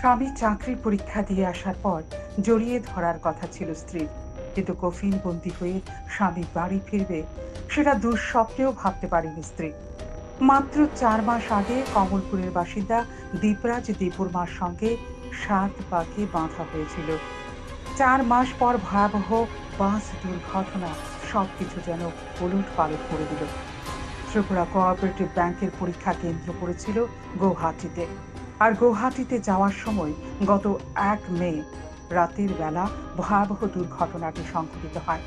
স্বামী চাকরির পরীক্ষা দিয়ে আসার পর জড়িয়ে ধরার কথা ছিল স্ত্রীর। কিন্তু কফিন বন্দি হয়ে স্বামী বাড়ি ফিরবে, সেটা দুঃস্বপ্নেও ভাবতে পারেনি স্ত্রী। মাত্র চার মাস আগে কমলপুরের বাসিন্দা দীপরাজ দীপুরমার সঙ্গে সাত পাকে বাঁধা হয়েছিল। চার মাস পর ভয়াবহ বাস দুর্ঘটনা সবকিছু যেন উলট পালট করে দিল। ত্রিপুরা কোঅপারেটিভ ব্যাংকের পরীক্ষা কেন্দ্র পড়েছিল গৌহাটিতে। আর গৌহাটিতে যাওয়ার সময় গত এক মে রাতের বেলা ভয়াবহ দুর্ঘটনাটি সংঘটিত হয়।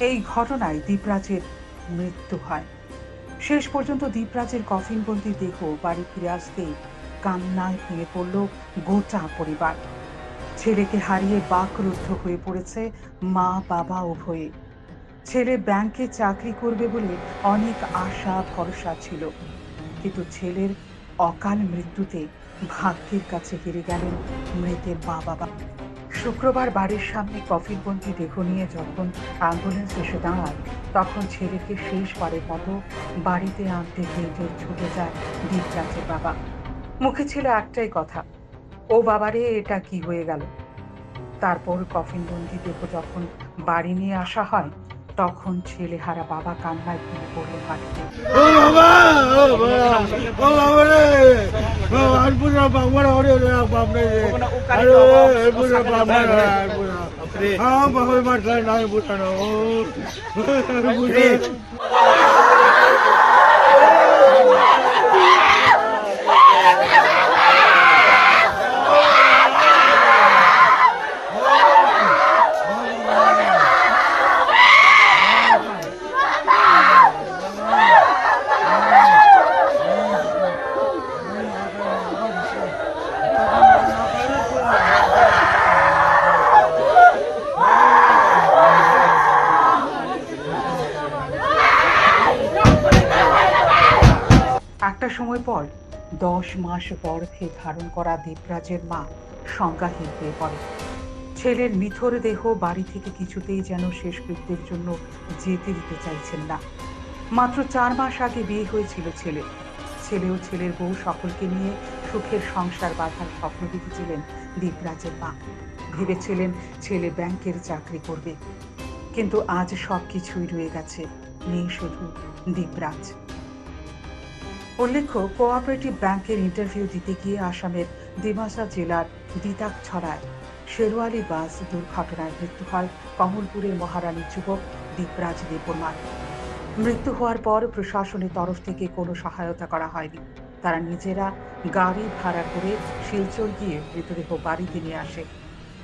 এই ঘটনায় দীপরাজের মৃত্যু হয়। শেষ পর্যন্ত দীপরাজের কফিনবন্দি দেহ বাড়ি ফিরে আসতেই কান্নায় ভেঙে পড়ল গোটা পরিবার। ছেলেকে হারিয়ে বাকরুদ্ধ হয়ে পড়েছে মা, বাবা উভয়ে। ছেলে ব্যাংকে চাকরি করবে বলে অনেক আশা ভরসা ছিল। কিন্তু ছেলের অকাল মৃত্যুতে ভাগ্যের কাছে হেরে গেলেন মৃতের মা বাবা শুক্রবার বাড়ির সামনে কফিনবন্দি দেহ নিয়ে যখন অ্যাম্বুলেন্স এসে দাঁড়ায়, তখন ছেলেকে শেষবারের মতো বাড়িতে আনতে হেঁটে ছুটে যায় দীপরাজের বাবা। মুখে ছিল একটাই কথা, ও বাবারে, এটা কি হয়ে গেল? তারপর কফিনবন্দি দেহ যখন বাড়ি নিয়ে আসা হয় তখন ছেলেহারা বাবা কান্নায় ভেঙে পড়ে ও বাবা ও বাবা ও বাবা রে ও আরপুরা বাবা রে রে বাবা রে আরে আরপুরা বাবা রে আরপুরা হ্যাঁ বাবা মারলা নাই বুঝানো ও আরপুরা একটা সময় পর, দশ মাস গর্ভে ধারণ করা দেবরাজের মা সংজ্ঞাহীন হয়ে পড়ে। ছেলের নিথর দেহ বাড়ি থেকে কিছুতেই যেন শেষ শেষকৃত্যের জন্য যেতে দিতে চাইছেন না। মাত্র চার মাস আগে বিয়ে হয়েছিল ছেলে। ছেলে ও ছেলের বউ সকলকে নিয়ে সুখের সংসার বাঁধার স্বপ্ন দেখেছিলেন দীপরাজের মা। ভেবেছিলেন ছেলে ব্যাংকের চাকরি করবে। কিন্তু আজ সব কিছুই রয়ে গেছে, নেই শুধু দীপরাজ উল্লেখ্য কোঅপারেটিভ ব্যাংকের ইন্টারভিউ দিতে গিয়ে আসামের দিমাসা জেলার দিতাক ছড়ায়। শেরওয়ালি বাস দুর্ঘটনায় মৃত্যু হয় কমলপুরের মহারানী যুবক দীপরাজ দেববর্মার। মৃত্যু হওয়ার পর প্রশাসনের তরফ থেকে কোনো সহায়তা করা হয়নি। তারা নিজেরা গাড়ি ভাড়া করে শিলচর গিয়ে মৃতদেহ বাড়িতে নিয়ে আসে।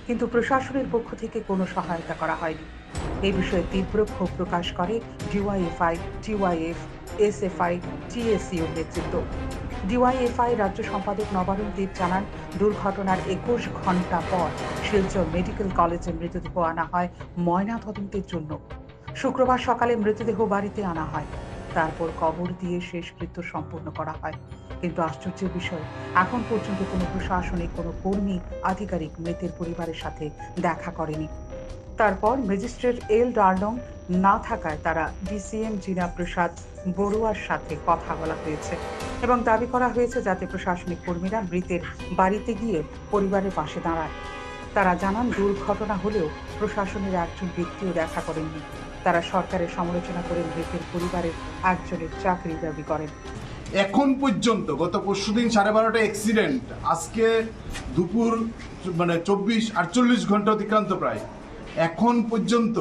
কিন্তু প্রশাসনের পক্ষ থেকে কোনো সহায়তা করা হয়নি। এই বিষয়ে তীব্র ক্ষোভ প্রকাশ করে ডিওয়াইএফআই, টিওয়াইএফ, এসএফআই টিএসইউ নেতৃত্ব। ডিওয়াইএফআই রাজ্য সম্পাদক নবারুণ দেব জানান, দুর্ঘটনার একুশ ঘণ্টা পর শিলচর মেডিকেল কলেজে মৃতদেহ আনা হয় ময়না তদন্তের জন্য। শুক্রবার সকালে মৃতদেহ বাড়িতে আনা হয়। তারপর কবর দিয়ে শেষকৃত্য সম্পূর্ণ করা হয়। কিন্তু আশ্চর্যের বিষয়, এখন পর্যন্ত কোনো প্রশাসনিক, কোনো কর্মী, আধিকারিক মৃতের পরিবারের সাথে দেখা করেনি। তারপর ম্যাজিস্ট্রেট এল ডার্লং না থাকায় তারা ডিসিএম জিনা প্রসাদ বড়ুয়ার সাথে কথা বলা হয়েছে এবং দাবি করা হয়েছে যাতে প্রশাসনিক কর্মীরা মৃতের বাড়িতে গিয়ে পরিবারের পাশে দাঁড়ায়। তারা জানান, দুর্ঘটনা হলেও প্রশাসনের একজন ব্যক্তিও দেখা করেননি। তারা সরকারের সমালোচনা করে মৃতের পরিবারের একজনের চাকরি দাবি করেন। এখন পর্যন্ত, গত পরশুদিন সাড়ে বারোটা অ্যাক্সিডেন্ট আজকে দুপুর মানে চব্বিশ আটচল্লিশ ঘণ্টা অতিক্রান্ত প্রায়। এখন পর্যন্ত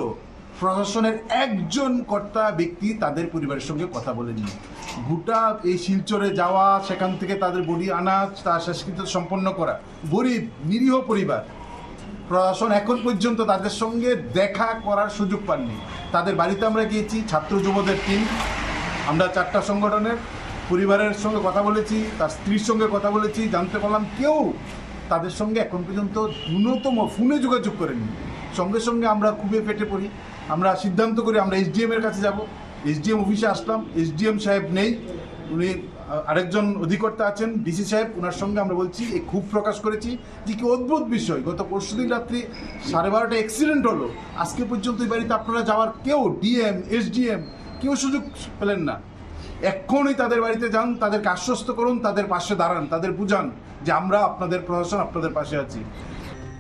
প্রশাসনের একজন কর্তা ব্যক্তি তাদের পরিবারের সঙ্গে কথা বলেনি গোটা এই শিলচরে যাওয়া, সেখান থেকে তাদের বডি আনা তার শেষকৃত্য সম্পন্ন করা, গরিব, নিরীহ পরিবার। প্রশাসন এখন পর্যন্ত তাদের সঙ্গে দেখা করার সুযোগ পাননি। তাদের বাড়িতে আমরা গিয়েছি, ছাত্র যুবদের টিম আমরা চারটা সংগঠনের পরিবারের সঙ্গে কথা বলেছি, তার স্ত্রীর সঙ্গে কথা বলেছি, জানতে পারলাম কেউ তাদের সঙ্গে এখন পর্যন্ত ন্যূনতম ফোনে যোগাযোগ করেনি সঙ্গে সঙ্গে আমরা খুবই পেটে পড়ি। আমরা সিদ্ধান্ত করি আমরা এসডিএম এর কাছে যাব। এসডিএম অফিসে আসলাম। এসডিএম সাহেব নেই। উনি আরেকজন অধিকর্তা আছেন, ডিসি সাহেব। ওনার সঙ্গে আমরা বলছি, এই খুব প্রকাশ করেছি যে কি অদ্ভুত বিষয়। গত পরশুদিন রাত্রি সাড়ে বারোটা অ্যাক্সিডেন্ট হলো। আজকে পর্যন্ত এই বাড়িতে আপনারা যাওয়ার কেউ ডিএম, এসডিএম কেউ সুযোগ পেলেন না। এক্ষুনি তাদের বাড়িতে যান, তাদেরকে আশ্বস্ত করুন, তাদের পাশে দাঁড়ান, তাদের বুঝান যে আমরা আপনাদের প্রশাসন, আপনাদের পাশে আছি।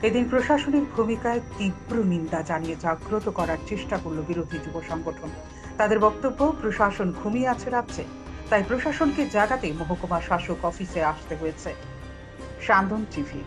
এদিন প্রশাসনিক ভূমিকায় তীব্র নিন্দা জানিয়ে জাগ্রত করার চেষ্টা করল বিরোধী যুব সংগঠন। তাদের বক্তব্য, প্রশাসন ঘুমিয়ে আছে রাজ্যে তাই প্রশাসনকে জাগাতে মহকুমা শাসক অফিসে আসতে হয়েছে। সান্ধন টিভি